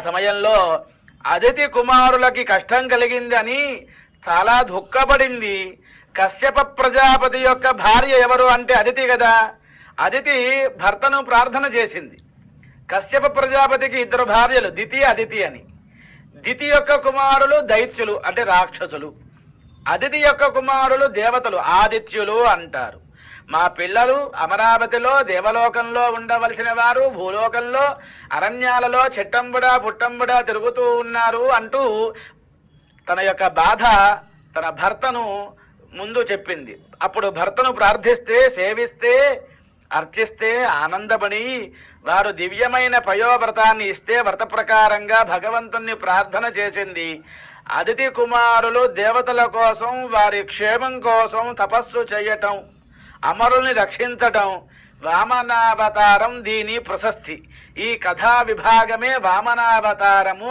సమయంలో అదితి కుమారులకి కష్టం కలిగింది అని చాలా దుఃఖపడింది. కశ్యప ప్రజాపతి యొక్క భార్య ఎవరు అంటే అదితి కదా. అదితి భర్తను ప్రార్థన చేసింది. కశ్యప ప్రజాపతికి ఇద్దరు భార్యలు దితి అదితి అని. దితి యొక్క కుమారులు దైత్యులు అంటే రాక్షసులు. అదితి యొక్క కుమారులు దేవతలు ఆదిత్యులు అంటారు. మా పిల్లలు అమరావతిలో దేవలోకంలో ఉండవలసిన వారు భూలోకంలో అరణ్యాలలో చెట్టంబుడా పుట్టంబుడా తిరుగుతూ ఉన్నారు అంటూ తన యొక్క బాధ తన భర్తను ముందు చెప్పింది. అప్పుడు భర్తను ప్రార్థిస్తే సేవిస్తే అర్చిస్తే ఆనందపడి వారు దివ్యమైన పయోవ్రతాన్ని ఇస్తే వ్రత ప్రకారంగా భగవంతుణ్ణి ప్రార్థన చేసింది. అతిథి కుమారులు దేవతల కోసం వారి క్షేమం కోసం తపస్సు చేయటం. అమరుల్ని రక్షించటం వామనావతారం దీని ప్రశస్తి. ఈ కథా విభాగమే వామనావతారము